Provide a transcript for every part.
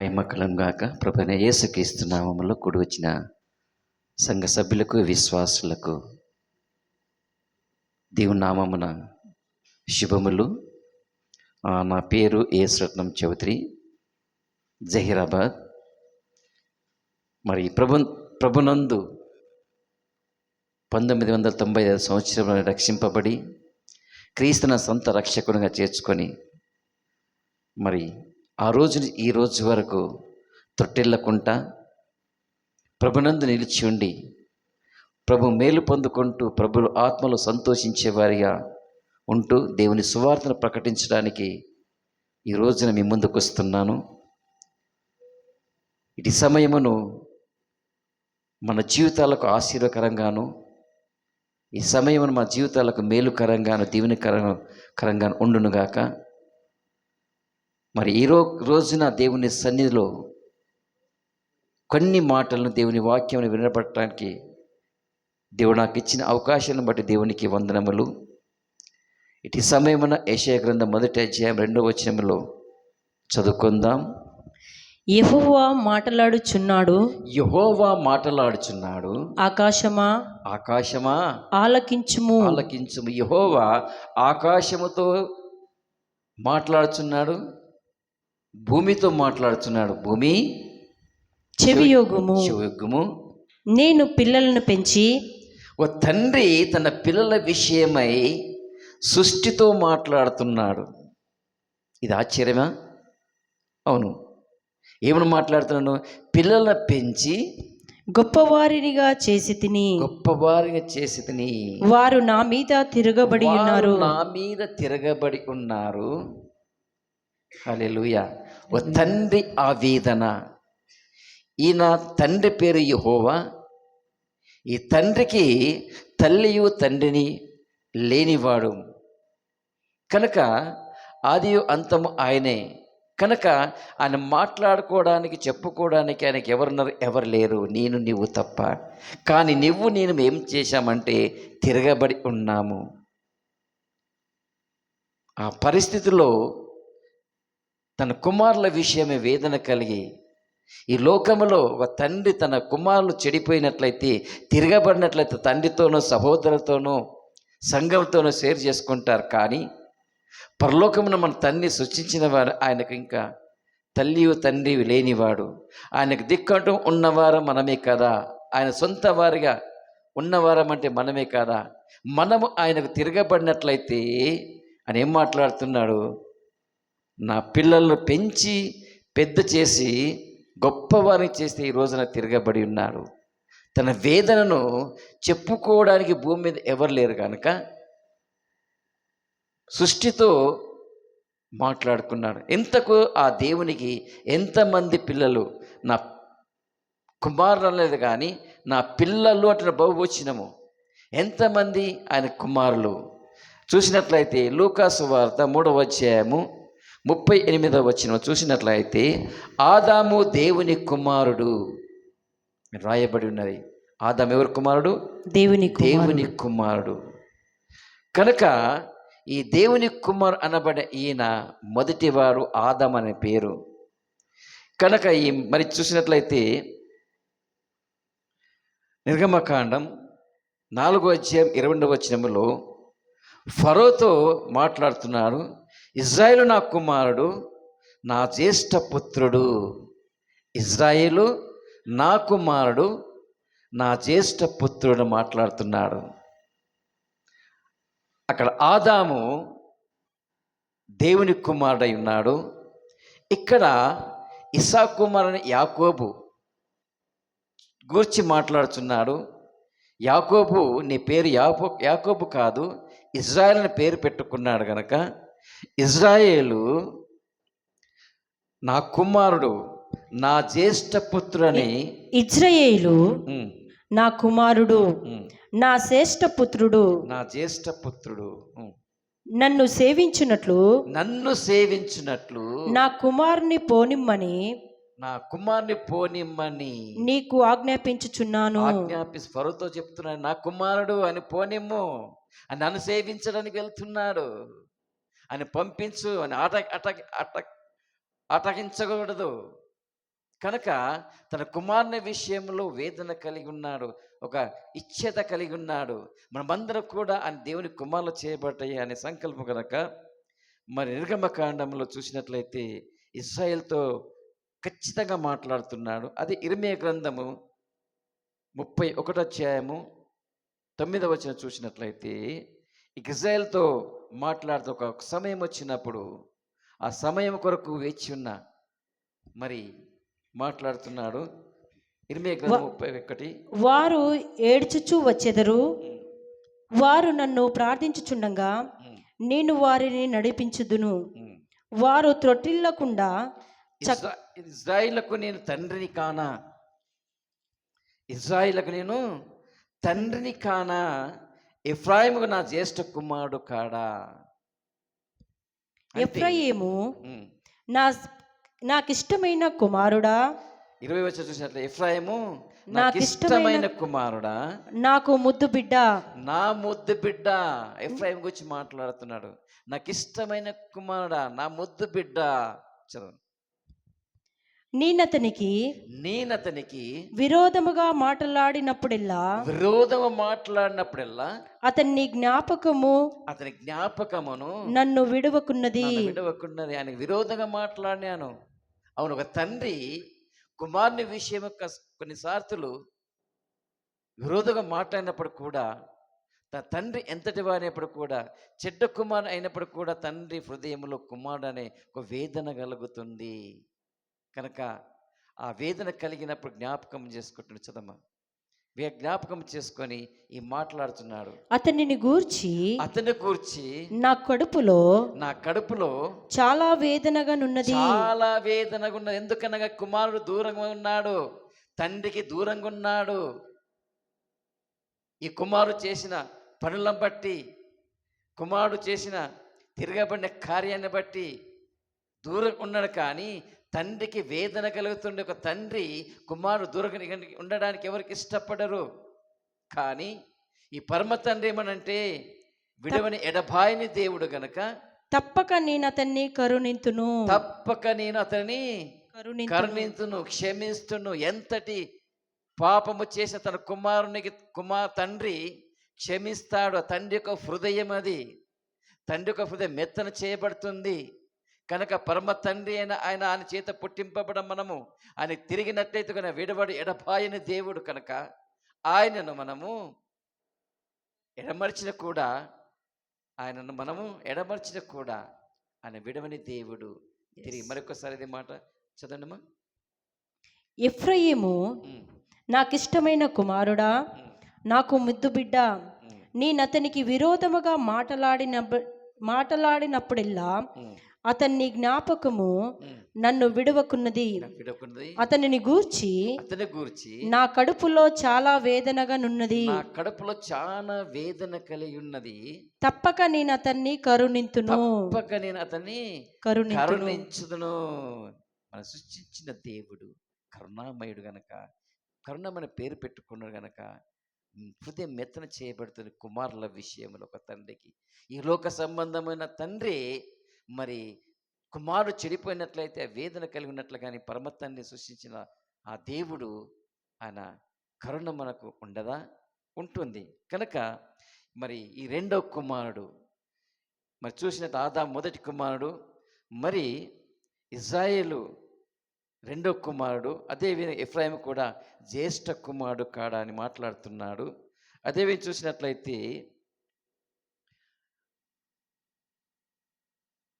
మహిమకలం గాక ప్రభున యేసుక్రీస్తు నామములో కూడి వచ్చిన సంఘ సభ్యులకు విశ్వాసులకు దేవుని నామమున శుభములు. నా పేరు ఏసురత్నం చౌదరి జహీరాబాద్. మరి ప్రభు ప్రభునందు పంతొమ్మిది వందల తొంభై ఐదు సంవత్సరంలో రక్షింపబడి క్రీస్తున సొంత రక్షకునిగా చేర్చుకొని మరి ఆ రోజు ఈ రోజు వరకు తొట్టెళ్ళకుండా ప్రభునందు నిలిచి ఉండి ప్రభు మేలు పొందుకుంటూ ప్రభులు ఆత్మలో సంతోషించే వారిగా ఉంటూ దేవుని సువార్తను ప్రకటించడానికి ఈ రోజున మీ ముందుకు వస్తున్నాను. ఇటు సమయమును మన జీవితాలకు ఆశీర్వకరంగాను ఈ సమయమును మా జీవితాలకు మేలుకరంగాను దీవెనకరంగా కరంగాను ఉండునుగాక. మరి ఈ రోజున దేవుని సన్నిధిలో కొన్ని మాటలను దేవుని వాక్యం వినపడటానికి దేవుడు నాకు ఇచ్చిన అవకాశాలను బట్టి దేవునికి వందనములు. ఇటు సమయమున ఏషయ గ్రంథం మొదటి అధ్యాయం రెండవ వచనములో చదువుకుందాం. యెహోవా మాటలాడుచున్నాడు. యహోవా మాటలాడుచున్నాడు. ఆకాశమా? ఆకాశమా? ఆలకించుము. ఆలకించుము. యహోవా ఆకాశముతో మాట్లాడుచున్నాడు. భూమితో మాట్లాడుచున్నాడు భూమి? చెవియోగుము. నేను పిల్లలను పెంచి ఓ తండ్రి తన పిల్లల విషయమై సృష్టితో మాట్లాడుతున్నాడు. ఇది ఆశ్చర్యమా? అవును. ఏమని మాట్లాడుతున్నాను పిల్లలను పెంచి గొప్పవారినిగా చేసి తిని గొప్పవారిగా చేసి తిని వారు నా మీద తిరగబడి ఉన్నారు. నా మీద తిరగబడి ఉన్నారు. హల్లెలూయా. ఓ తండ్రి ఆవేదన. ఈయన తండ్రి పేరు యహోవా. ఈ తండ్రికి తల్లియు తండ్రిని లేనివాడు. కనుక ఆదియు అంతము ఆయనే. కనుక ఆయన మాట్లాడుకోవడానికి చెప్పుకోవడానికి ఆయనకి ఎవరున్నారు? ఎవరు లేరు. నేను నువ్వు తప్ప. కానీ నువ్వు నేను ఏం చేశామంటే తిరగబడి ఉన్నాము. ఆ పరిస్థితిలో తన కుమారుల విషయమే వేదన కలిగి ఈ లోకములో ఒక తండ్రి తన కుమారులు చెడిపోయినట్లయితే తిరగబడినట్లయితే తండ్రితోనూ సహోదరులతోనూ సంఘంతోనూ షేర్ చేసుకుంటారు. కానీ పరలోకమున మన తండ్రి సృష్టించిన వారు ఆయనకు ఇంకా తల్లి తండ్రి లేనివాడు. ఆయనకు దిక్కటం ఉన్నవారం మనమే కదా. ఆయన సొంత వారిగా ఉన్నవారం అంటే మనమే కదా. మనము ఆయనకు తిరగబడినట్లయితే ఆయన ఏం మాట్లాడుతున్నాడు? నా పిల్లలను పెంచి పెద్ద చేసి గొప్పవారిని చేస్తే ఈ రోజున తిరగబడి ఉన్నాడు తన వేదనను చెప్పుకోవడానికి భూమి మీద ఎవరు లేరు కనుక సృష్టితో మాట్లాడుకున్నాడు ఎంతకు ఆ దేవునికి ఎంతమంది పిల్లలు? నా కుమారులు అనేది కానీ నా పిల్లలు అంటే బహువచ్చినము ఎంతమంది ఆయన కుమారులు? చూసినట్లయితే లూకాసు వార్త మూడవ అధ్యాయము ముప్పై ఎనిమిదవ వచ్చిన చూసినట్లయితే ఆదాము దేవుని కుమారుడు రాయబడి ఉన్నది. ఆదాము ఎవరి కుమారుడు? దేవుని. దేవుని కుమారుడు. కనుక ఈ దేవుని కుమార్ అనబడే ఈయన మొదటివారు ఆదం అనే పేరు. కనుక ఈ మరి చూసినట్లయితే నిర్గమకాండం నాలుగో అధ్యాయం ఇరవై రెండవ వచనములో ఫరోతో మాట్లాడుతున్నాడు. ఇజ్రాయేలు నా కుమారుడు నా జ్యేష్ఠ పుత్రుడు. ఇజ్రాయేలు నా కుమారుడు నా జ్యేష్ఠ పుత్రుడు మాట్లాడుతున్నాడు. అక్కడ ఆదాము దేవుని కుమారుడై ఉన్నాడు. ఇక్కడ ఇసా కుమారుని యాకోబు గూర్చి మాట్లాడుతున్నాడు యాకోబు నీ పేరు యాకో యాకోబు కాదు ఇజ్రాయెల్ అని పేరు పెట్టుకున్నాడు గనక ఇజ్రాయేలు నా కుమారుడు నా జ్యేష్ఠ పుత్రుని ఇజ్రాయేలు నా కుమారుడు నా శ్రేష్ఠ పుత్రుడు నా జ్యేష్ఠ పుత్రుడు. నన్ను సేవించున్నట్లు నన్ను సేవించినట్లు నా కుమారుని పోనిమ్మని నా కుమార్ని పోనిమ్మని నీకు ఆజ్ఞాపించుచున్నాను. ఆజ్ఞాపి ఫరోతో చెప్తున్నాడు నా కుమారుడు అని పోనిమ్ము నన్ను సేవించడానికి వెళ్తున్నాడు. అని పంపించు అని అట అట అట అటకించకూడదు. కనుక తన కుమారుని విషయంలో వేదన కలిగి ఉన్నాడు ఒక ఇచ్ఛత కలిగి ఉన్నాడు. మనమందరం కూడా ఆయన దేవుని కుమారులు చేయబడ్డాయి అనే సంకల్పం కనుక మరి నిర్గమకాండంలో చూసినట్లయితే ఇస్రాయేల్తో ఖచ్చితంగా మాట్లాడుతున్నాడు. అది ఇరిమే గ్రంథము ముప్పై ఒకటో అధ్యాయము తొమ్మిదవ వచ్చిన చూసినట్లయితే ఇజ్రాయెల్తో మాట్లాడుతూ ఒక సమయం వచ్చినప్పుడు ఆ సమయం కొరకు వేచి ఉన్న మరి మాట్లాడుతున్నాడు. ముప్పై ఒకటి. వారు ఏడ్చుచూ వచ్చెదరు. వారు నన్ను ప్రార్థించుచుండగా నేను వారిని నడిపించుదును. వారు త్రొట్టిల్లకుండా ఇజ్రాయిలకు నేను తండ్రిని కానా? ఇజ్రాయిలకు నేను తండ్రిని కానా? ఎఫ్రాయిముకు నా జ్యేష్ఠ కుమారుడు కాడా? ఎఫ్రయిము నా నాకిష్టమైన కుమారుడా? ఇరవై వచ్చి చూసినట్లు ఎఫ్రాయిము నాకు నాకు ఇష్టమైన ఇష్టమైన కుమారుడా? నాకు ముద్దు బిడ్డ. నా ముద్దు బిడ్డ. ఎఫ్రాయిం గురించి మాట్లాడుతున్నాడు. నాకు ఇష్టమైన కుమారుడా నా ముద్దు బిడ్డ. చదువు నేనతనికి నేనతనికి విరోధముగా మాట్లాడినప్పుడెల్లా విరోధము మాట్లాడినప్పుడల్లా అతన్ని జ్ఞాపకము అతని జ్ఞాపకమును నన్ను విడవకున్నది విడవకున్నది ఆయన విరోధంగా మాట్లాడినాను అవును ఒక తండ్రి కుమారుని విషయం కొన్నిసార్లు విరోధంగా మాట్లాడినప్పుడు కూడా తన తండ్రి ఎంతటి వారినప్పుడు కూడా చెడ్డ కుమారుడు అయినప్పుడు కూడా తండ్రి హృదయంలో కుమారుడు అనే ఒక వేదన కలుగుతుంది కనుక ఆ వేదన కలిగినప్పుడు జ్ఞాపకం చేసుకుంటున్నాడు చదమ్మ జ్ఞాపకం చేసుకొని ఈ మాట్లాడుతున్నాడు. అతనిని గూర్చి అతని కూర్చి నా కడుపులో నా కడుపులో చాలా వేదనగా నున్నది. చాలా వేదనగా ఉన్నది. ఎందుకనగా కుమారుడు దూరంగా ఉన్నాడు తండ్రికి దూరంగా ఉన్నాడు. ఈ కుమారుడు చేసిన పనులను బట్టి కుమారుడు చేసిన తిరగబడిన కార్యాన్ని బట్టి దూరం ఉన్నాడు కానీ తండ్రికి వేదన కలుగుతుండే ఒక తండ్రి కుమారుడు దూరంగా ఉండడానికి ఎవరికి ఇష్టపడరు. కానీ ఈ పరమ తండ్రి ఏమనంటే విడవని ఎడబాయిని దేవుడు గనక తప్పక నేను అతన్ని కరుణింతును. తప్పక నేను అతని కరుణింతును. క్షమిస్తును ఎంతటి పాపము చేసిన తన కుమారునికి కుమార్ తండ్రి క్షమిస్తాడు తండ్రి యొక్క హృదయం అది. తండ్రి యొక్క హృదయం మెత్తన చేయబడుతుంది. కనుక పరమ తండ్రి అయిన ఆయన ఆయన చేత పుట్టింపబడం మనము ఆయన తిరిగినట్లయితే కనుక విడబడి ఎడబాయని దేవుడు కనుక ఆయనను మనము ఎడమర్చిన కూడా ఆయనను మనము ఎడమర్చిన కూడా ఆయన విడవని దేవుడు. తిరిగి మరొకసారి ఇది మాట చదవండిమా ఎఫ్రయిము నాకిష్టమైన కుమారుడా నాకు ముద్దు బిడ్డ నేనతనికి విరోధముగా మాటలాడిన మాటలాడినప్పుడెల్లా అతన్ని జ్ఞాపకము నన్ను విడవకున్నది. అతనిని గూర్చి అతని గూర్చి నా కడుపులో చాలా వేదనగా నున్నది. నా కడుపులో చాలా వేదన కలిగి ఉన్నది. తప్పక నేను అతన్ని కరుణింతును. తప్పక నేను అతన్ని కరుణించుదును. మన సృష్టించిన దేవుడు కరుణామయుడు గనక కరుణమైన పేరు పెట్టుకున్నాడు గనక హృదయం మెత్తన చేయబడుతుంది కుమారుల విషయంలో ఒక తండ్రికి. ఈ లోక సంబంధమైన తండ్రి మరి కుమారుడు చెడిపోయినట్లయితే వేదన కలిగి ఉన్నట్లు కానీ పరమ సృష్టించిన ఆ దేవుడు ఆయన కరుణ మనకు ఉండదా? ఉంటుంది. కనుక మరి ఈ రెండో కుమారుడు మరి చూసినట్టు ఆదా మొదటి కుమారుడు మరి ఇజ్రాయేలు రెండో కుమారుడు అదేవిధంగా ఇఫ్రాయిం కూడా జ్యేష్ఠ కుమారుడు కాడా అని మాట్లాడుతున్నాడు. అదేవిధంగా చూసినట్లయితే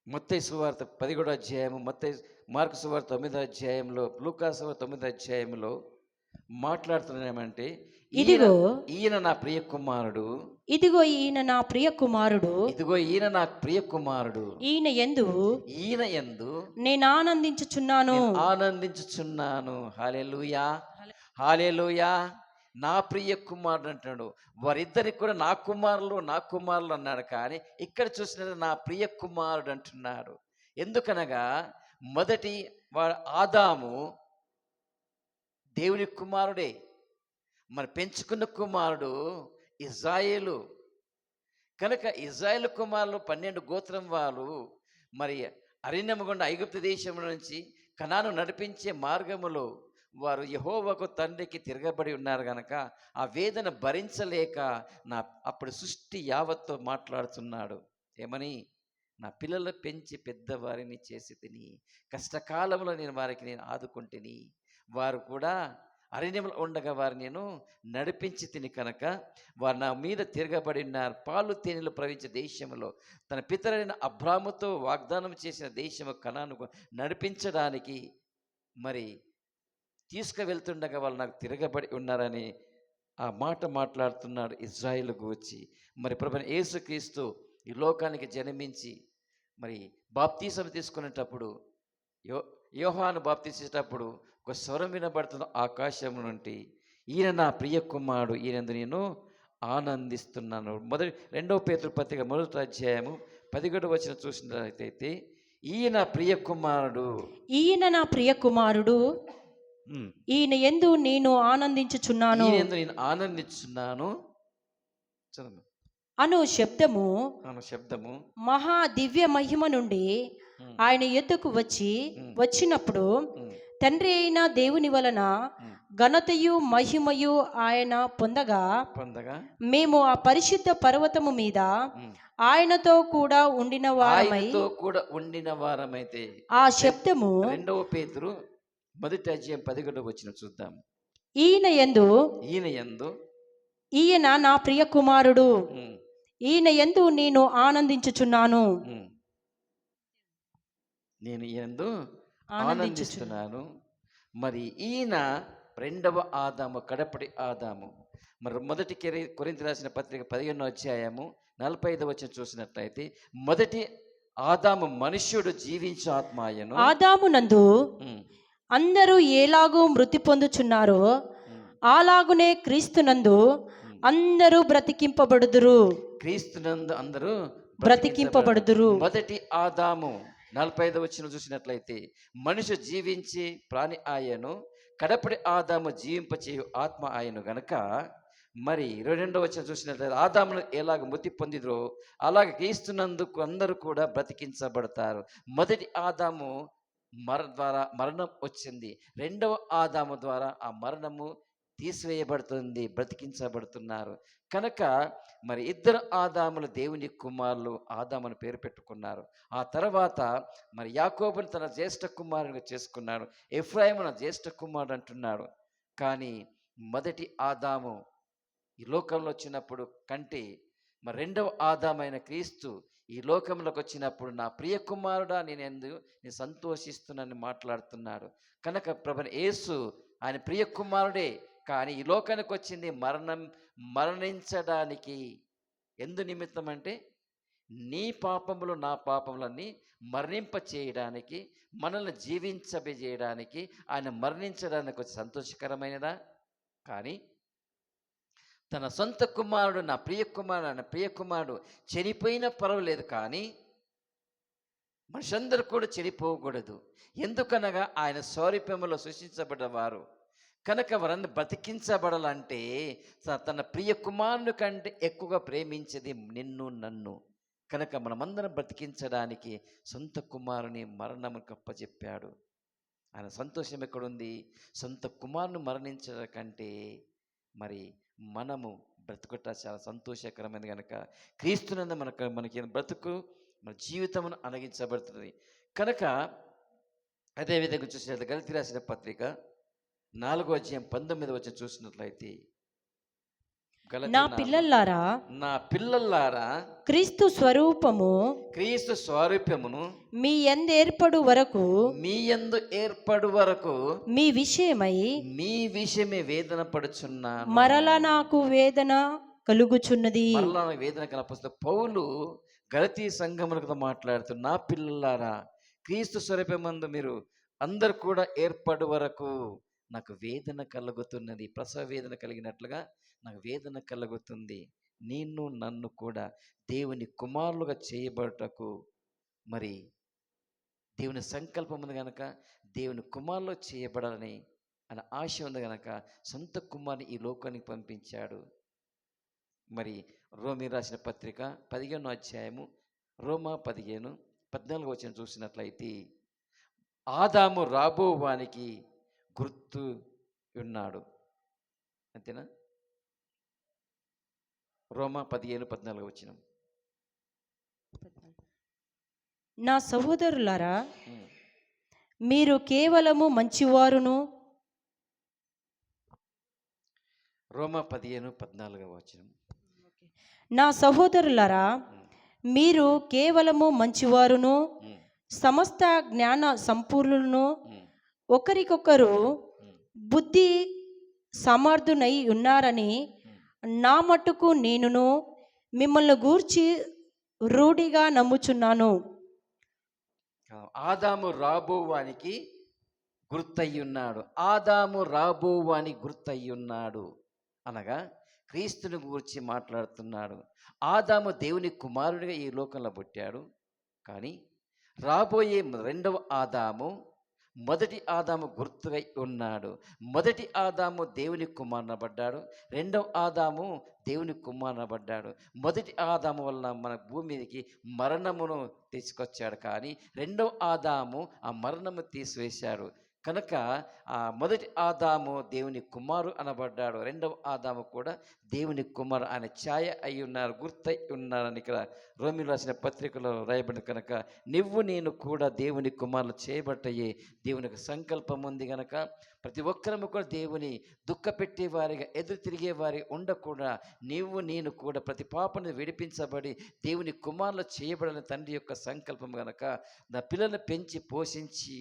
మొత్తయి సువార్త పదిహేడో అధ్యాయము మొత్తయి మార్కు సువార్త తొమ్మిదో అధ్యాయంలో లూకా సువార్త తొమ్మిదో అధ్యాయంలో మాట్లాడుతున్నామంటే ఇదిగో ఈయన నా ప్రియ కుమారుడు ఇదిగో ఈయన నా ప్రియ కుమారుడు ఇదిగో ఈయన నా ప్రియ కుమారుడు ఈయన ఎందు ఈయన ఎందు నేను ఆనందించుచున్నాను. నేను ఆనందించుచున్నాను. హాలేలుయా హాలేలుయా నా ప్రియ కుమారుడు అంటున్నాడు వారిద్దరికి కూడా నా కుమారులు నా కుమారులు అన్నాడు. కానీ ఇక్కడ చూసినది నా ప్రియ కుమారుడు అంటున్నాడు. ఎందుకనగా మొదటి వాడు ఆదాము దేవుని కుమారుడే. మరి పెంచుకున్న కుమారుడు ఇజ్రాయేలు. కనుక ఇజ్రాయేల్ కుమారులు పన్నెండు గోత్రం వాళ్ళు మరి అరణ్యము ఐగుప్త ఐగుప్తు దేశం నుంచి కణాను నడిపించే మార్గములో వారు యహోవకు తండ్రికి తిరగబడి ఉన్నారు గనక ఆ వేదన భరించలేక నా అప్పుడు సృష్టి యావత్తో మాట్లాడుతున్నాడు. ఏమని? నా పిల్లలు పెంచి పెద్దవారిని చేసి తిని కష్టకాలంలో నేను వారికి నేను ఆదుకుంటుని వారు కూడా అరణ్యంలో ఉండగా వారు నేను నడిపించి తిని కనుక వారు నా మీద తిరగబడి ఉన్నారు. పాలు తేనెలు ప్రవహించే దేశంలో తన పితరైన అబ్రాముతో వాగ్దానం చేసిన దేశము కణాను నడిపించడానికి మరి తీసుకువెళ్తుండగా వాళ్ళు నాకు తిరగబడి ఉన్నారని ఆ మాట మాట్లాడుతున్నాడు ఇజ్రాయిల్ గూర్చి. మరి ప్రభు యేసుక్రీస్తు ఈ లోకానికి జన్మించి మరి బాప్తీసం తీసుకునేటప్పుడు యో యోహాను బాప్తీసేటప్పుడు ఒక స్వరం వినబడుతున్న ఆకాశం నుండి ఈయన నా ప్రియ కుమారుడు ఈయనందు నేను ఆనందిస్తున్నాను. మొదటి రెండవ పేతురు మొదటి అధ్యాయము పదిహేడు వచ్చిన చూసినట్లయితే ఈయన ప్రియ కుమారుడు. ఈయన నా ప్రియ కుమారుడు ఈయన ఎందు నేను ఆనందించుచున్నాను. నేను ఆనందిస్తున్నాను చదువు అను శబ్దము అను శబ్దము. మహా దివ్య మహిమ నుండి ఆయన ఎద్దుకు వచ్చి వచ్చినప్పుడు తండ్రి అయిన దేవుని వలన. ఘనతయు మహిమయు ఆయన పొందగా పొందగా మేము ఆ పరిశుద్ధ పర్వతము మీద ఆయనతో కూడా ఉండిన వారమై కూడా ఉండిన వారమైతే ఆ శబ్దము రెండవ పేతురు మొదటి అధ్యాయం పదిహేడు వచ్చిన చూద్దాం. ఈయన ఎందు ఈయన ఎందు? ఈయన నా ప్రియ కుమారుడు. ఈయన ఎందు నేను ఆనందించుచున్నాను. నేను ఎందు ఆనందించుచున్నాను. ఆనందిస్తున్నాను మరి ఈయన రెండవ ఆదాము కడపటి ఆదాము. మరి మొదటి కెరి కొరింత రాసిన పత్రిక పదిహేనో అధ్యాయము నలభై ఐదు వచ్చిన చూసినట్లయితే మొదటి ఆదాము మనుష్యుడు జీవించు ఆత్మాయను ఆదామునందు ఉమ్, అందరూ ఎలాగూ మృతి పొందుచున్నారో. అలాగునే క్రీస్తునందు అందరూ బ్రతికింపబడుదురు. క్రీస్తునందు అందరూ బ్రతికింపబడుదురు. మొదటి ఆదాము నలభై ఐదు వచ్చిన చూసినట్లయితే మనిషి జీవించి ప్రాణి ఆయను కడపటి ఆదాము జీవింపచేయు ఆత్మ ఆయను గనక మరి ఇరవై రెండవ వచ్చిన చూసినట్లయితే ఆదామును ఎలాగ మృతి పొందిదరో అలాగ క్రీస్తునందుకు అందరూ కూడా బ్రతికించబడతారు. మొదటి ఆదాము మర ద్వారా మరణం వచ్చింది. రెండవ ఆదాము ద్వారా ఆ మరణము తీసివేయబడుతుంది బ్రతికించబడుతున్నారు. కనుక మరి ఇద్దరు ఆదాములు దేవుని కుమారులు ఆదామును పేరు పెట్టుకున్నారు. ఆ తర్వాత మరి యాకోబుని తన జ్యేష్ఠ కుమారునిగా చేసుకున్నాడు. ఎఫ్రాయిమున జ్యేష్ఠ కుమారుడు అంటున్నాడు. కానీ మొదటి ఆదాము ఈ లోకంలో వచ్చినప్పుడు కంటే మరి రెండవ ఆదామైన క్రీస్తు ఈ లోకంలోకి వచ్చినప్పుడు నా ప్రియ కుమారుడా నేను ఎందు నేను సంతోషిస్తున్నానని మాట్లాడుతున్నాడు. కనుక ప్రభు యేసు ఆయన ప్రియ కుమారుడే కానీ ఈ లోకానికి వచ్చింది మరణం మరణించడానికి ఎందు నిమిత్తం అంటే నీ పాపములు నా పాపములన్నీ మరణింప చేయడానికి మనల్ని జీవించబేయడానికి ఆయన మరణించడానికి వచ్చి సంతోషకరమైనదా? కానీ తన సొంత కుమారుడు నా ప్రియ కుమారుడు నా ప్రియ కుమారుడు చనిపోయినా పర్వాలేదు కానీ మనుషందరూ కూడా చనిపోకూడదు ఎందుకనగా ఆయన సౌరభ్యములో సృష్టించబడ్డవారు. కనుక వారందరూ బ్రతికించబడాలంటే తన ప్రియ కుమారుని కంటే ఎక్కువగా ప్రేమించేది నిన్ను నన్ను. కనుక మనమందరం బ్రతికించడానికి సొంత కుమారుని మరణము కప్పచెప్పాడు. ఆయన సంతోషం ఎక్కడుంది? సొంత కుమారుని మరణించడం కంటే మరి మనము బ్రతుకుట చాలా సంతోషకరమైనది కనుక క్రీస్తునందు మనకు మనకి బ్రతుకు మన జీవితమును అనగించబడుతుంది కనుక అదేవిధంగా చూసినట్లయితే గలతి రాసిన పత్రిక నాలుగో అధ్యాయం పంతొమ్మిది వచ్చి చూసినట్లయితే నా. పిల్లల్లారా? నా పిల్లల్లారా? క్రీస్తు స్వరూపము క్రీస్తు స్వారూప్యమును మీ ఎందేర్పడు వరకు మీ యందు ఏర్పడు వరకు మీ విషయమై మీ విషయమే వేదన పడుచున్నాను. మరల నాకు వేదన కలుగుచున్నది. మరలా నాకు వేదన కలపస్తే పౌలు గలతీ సంఘములతో మాట్లాడుతూ నా పిల్లలారా క్రీస్తు స్వరూపమందు మీరు అందరు కూడా ఏర్పడు వరకు నాకు వేదన కలుగుతున్నది. ప్రసవ వేదన కలిగినట్లుగా నాకు వేదన కలుగుతుంది. నిన్ను నన్ను కూడా దేవుని కుమారులుగా చేయబడటకు. మరి దేవుని సంకల్పం ఉంది కనుక దేవుని కుమారులు చేయబడాలని అనే ఆశ ఉంది కనుక సొంత కుమారుని ఈ లోకానికి పంపించాడు. మరి రోమి రాసిన పత్రిక పదిహేను అధ్యాయము రోమా పదిహేను పద్నాలుగు వచ్చిన చూసినట్లయితే ఆదాము రాబోవానికి గుర్తు ఉన్నాడు. అంతేనా? రోమా పదిహేను పద్నాలుగు వచ్చిన. నా సహోదరులారా మీరు కేవలము మంచివారును? రోమా పదిహేను పద్నాలుగవ వచ్చిన. నా సహోదరులారా మీరు కేవలము మంచివారును సమస్త జ్ఞాన సంపూర్ణులను ఒకరికొకరు బుద్ధి సమర్థునై ఉన్నారని నా మటుకు నేనును మిమ్మల్ని గూర్చి రూఢిగా నమ్ముచున్నాను. ఆదాము రాబోవానికి గుర్తయ్యున్నాడు. ఆదాము రాబోవాని గుర్తయ్యున్నాడు. అనగా క్రీస్తుని గురించి మాట్లాడుతున్నాడు. ఆదాము దేవుని కుమారుడిగా ఈ లోకంలో పుట్టాడు. కానీ రాబోయే రెండవ ఆదాము మొదటి ఆదాము గుర్తుగా ఉన్నాడు. మొదటి ఆదాము దేవుని కుమారనబడ్డాడు. రెండవ ఆదాము దేవుని కుమారనబడ్డాడు. మొదటి ఆదాము వలన మన భూమి మీదకి మరణమును తీసుకొచ్చాడు కానీ రెండవ ఆదాము ఆ మరణము తీసివేశాడు. కనుక ఆ మొదటి ఆదాము దేవుని కుమారు అనబడ్డాడు. రెండవ ఆదాము కూడా దేవుని కుమారు ఆయన ఛాయ అయి ఉన్నారు గుర్తయి ఉన్నారని ఇక్కడ రోమిలు రాసిన పత్రికలో రాయబడి కనుక నువ్వు నేను కూడా దేవుని కుమారులు చేయబట్టయే దేవునికి సంకల్పం ఉంది కనుక ప్రతి ఒక్కరము కూడా దేవుని దుఃఖపెట్టే వారిగా ఎదురు తిరిగే వారి ఉండకుండా నీవు నేను కూడా ప్రతి పాపను విడిపించబడి దేవుని కుమారులు చేయబడిన తండ్రి యొక్క సంకల్పం కనుక నా పిల్లల్ని పెంచి పోషించి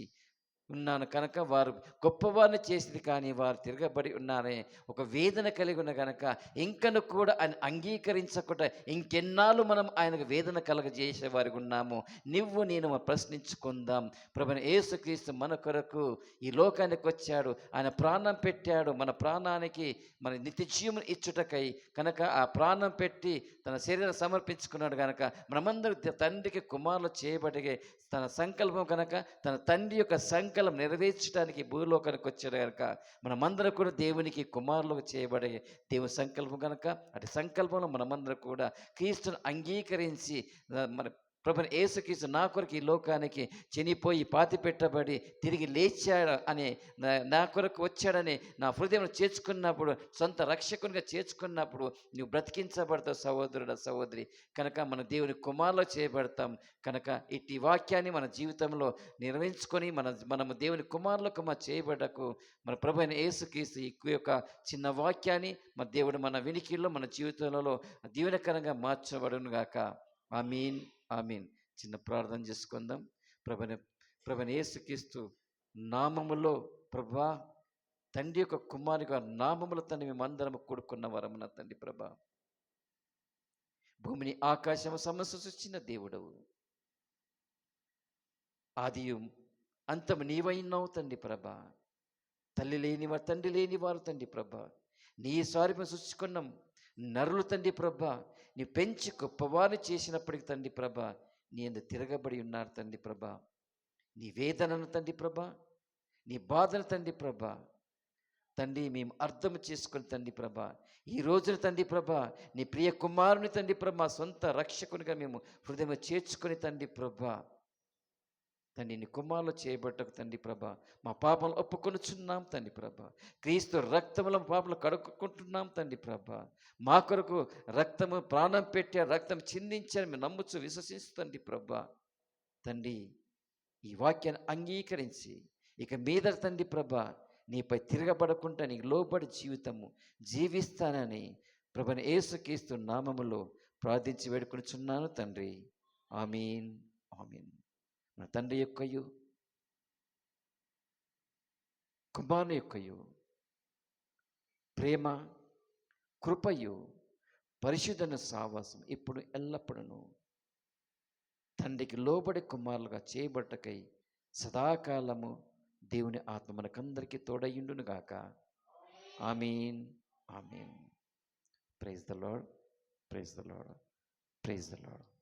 ఉన్నాను కనుక వారు గొప్పవారిని చేసింది కానీ వారు తిరగబడి ఉన్నారని ఒక వేదన కలిగి ఉన్న కనుక ఇంకను కూడా ఆయన అంగీకరించకుండా ఇంకెన్నాళ్ళు మనం ఆయనకు వేదన కలగజేసే వారికి ఉన్నాము. నువ్వు నేను ప్రశ్నించుకుందాం. ప్రభుని యేసుక్రీస్తు మన కొరకు ఈ లోకానికి వచ్చాడు. ఆయన ప్రాణం పెట్టాడు. మన ప్రాణానికి మన నిత్యజీవం ఇచ్చుటకై కనుక ఆ ప్రాణం పెట్టి తన శరీరం సమర్పించుకున్నాడు కనుక మనమందరూ తండ్రికి కుమారులు చేయబడిగే తన సంకల్పం కనుక తన తండ్రి యొక్క సంకల్పం నెరవేర్చడానికి భూలోకానికి వచ్చాడు కనుక మనమందరం కూడా దేవునికి కుమారులు చేయబడే దేవుని సంకల్పం కనుక అటు సంకల్పంలో మనమందరం కూడా క్రీస్తును అంగీకరించి మన ప్రభుని యేసుక్రీస్తు నా కొరకు ఈ లోకానికి చనిపోయి పాతి పెట్టబడి తిరిగి లేచాడు అనే నా- నా కొరకు వచ్చాడని నా హృదయం చేర్చుకున్నప్పుడు సొంత రక్షకునిగా చేర్చుకున్నప్పుడు నువ్వు బ్రతికించబడతావు సహోదరుడ సహోదరి. కనుక మన దేవుని కుమారులో చేయబడతాం. కనుక ఇట్టి వాక్యాన్ని మన జీవితంలో నిర్వహించుకొని మన మనము దేవుని కుమారులకు మా చేయబడకు. మన ప్రభు అయిన యేసుక్రీస్తు ఈ యొక్క చిన్న వాక్యాన్ని మన దేవుడు మన వినికిల్లో మన జీవితంలో దీవెనకరంగా మార్చబడును గాక మీన్ ఆమెన్. చిన్న ప్రార్థన చేసుకుందాం. ప్రభన ప్రభన యేసుక్రీస్తు నామములో ప్రభా తండ్రి యొక్క కుమారుగా నామముల తండ్రి మేమందరం కూడుకున్న వరమున తండ్రి ప్రభా. భూమిని ఆకాశము సమస్య సృష్టించిన దేవుడవు. ఆదియు అంతము నీవైనావు తండ్రి ప్రభ. తల్లి లేని వారు తండ్రి లేని వారు తండ్రి ప్రభ. నీ స్వారిపం సృష్టికున్నాం నరులు తండ్రి ప్రభ. నీ పెంచి గొప్పవారిని చేసినప్పటికి తండ్రి ప్రభ నీ అందు తిరగబడి ఉన్నారు తండ్రి ప్రభ. నీ వేదనను తండ్రి ప్రభ నీ బాధను తండ్రి ప్రభ. తండ్రి మేము అర్థం చేసుకుని తండ్రి ప్రభ ఈ రోజున తండ్రి ప్రభ నీ ప్రియ కుమారుని తండ్రి ప్రభ మా సొంత రక్షకునిగా మేము హృదయం చేర్చుకుని తండ్రి ప్రభ. తండ్రి నీ కుమారులు చేయబట్టకు తండ్రి ప్రభ. మా పాపలు ఒప్పుకొనుచున్నాం తండ్రి ప్రభ. క్రీస్తు రక్తముల పాపలు కడుక్కుంటున్నాం తండ్రి ప్రభ. మా కొరకు రక్తము ప్రాణం పెట్టే రక్తం చిందించని మేము నమ్ముచు విశ్వసిస్తుంది ప్రభ. తండ్రి ఈ వాక్యాన్ని అంగీకరించి ఇక మీద తండ్రి ప్రభ నీపై తిరగబడకుండా నీకు లోబడి జీవితము జీవిస్తానని ప్రభని ఏసుక్రీస్తు నామములో ప్రార్థించి వేడుకొనిచున్నాను తండ్రి. ఆమీన్ ఆమీన్. నా తండ్రి యొక్కయు కుమారుని యొక్కయు ప్రేమ కృపయు పరిశుద్ధన సావాసం ఇప్పుడు ఎల్లప్పుడూ తండ్రికి లోబడి కుమారులుగా చేయబట్టకై సదాకాలము దేవుని ఆత్మ మనకందరికీ తోడయ్యుండునుగాక. ఆమీన్. ఆమీన్. Praise the lord praise the lord praise the lord